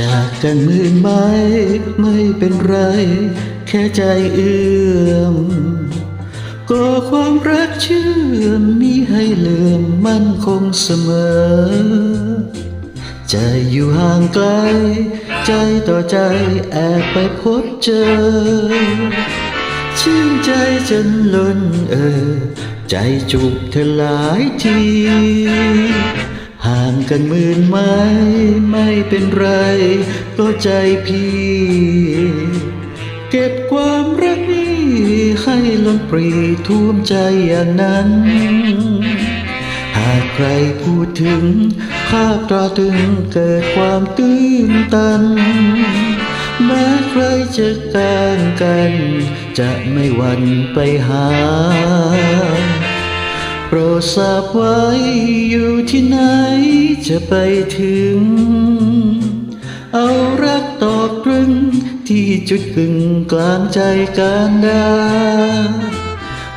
จากกันหมื่นไม้ไม่เป็นไร แค่ใจเอื้อมก็ความรักเชื่อมมีให้เลื่อมมั่นคงเสมอ ใจอยู่ห่างไกล ใจต่อใจแอบไปพบเจอ ชื่นใจจนล้นเออ ใจจุกเธอหลายที กันหมื่นไม้ไม่เป็นไร ก็ใจพี่ เก็บความรักนี้ให้ล้นปรีท่วมใจอย่างนั้น หากใครพูดถึง ภาพตราตึงเกิดความตื้นตันแม้ใครจะการกัน จะไม่หวันไปหา รดทราบไว้อยู่ที่ไหนจะไปถึง เอารักตอกตรึงที่จุดกึ่งกลางใจการดา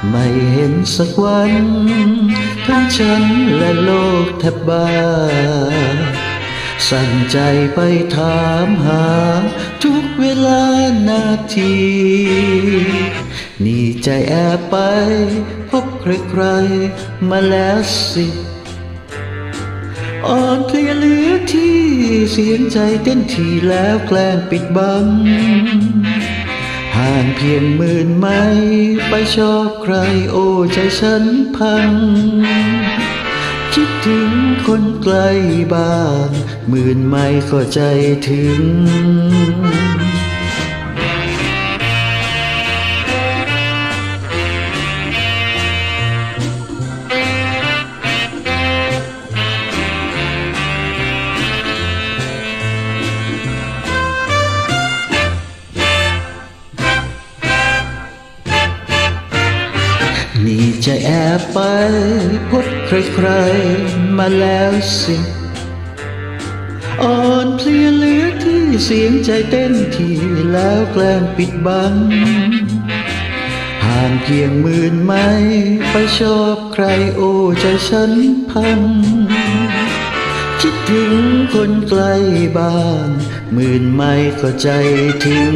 ไม่เห็นสักวัน ทั้งฉันและโลกแทบบ้า สั่งใจไปถามหาทุกเวลานาที ใจแอบไป พบใครๆมาแล้วสิอ่อนเพลียเหลือที่เสียงใจเต้นทีแล้วแกล้งปิดบัง ห่างเพียงหมื่นไม้ไปชอบใครโอ้ใจฉันพัง คิดถึงคนไกลบ้างหมื่นไม้ก็ใจถึง นี่จะแอบไปพบใครๆมาแล้วสิอ่อนเพลียเหลือที่เสียงใจเต้นทีแล้วแกล้งปิดบัง ห่างเพียงหมื่นไม้ไปชอบใครโอ้ใจฉันพัง คิดถึงคนไกลบ้างหมื่นไม้ก็ใจถึง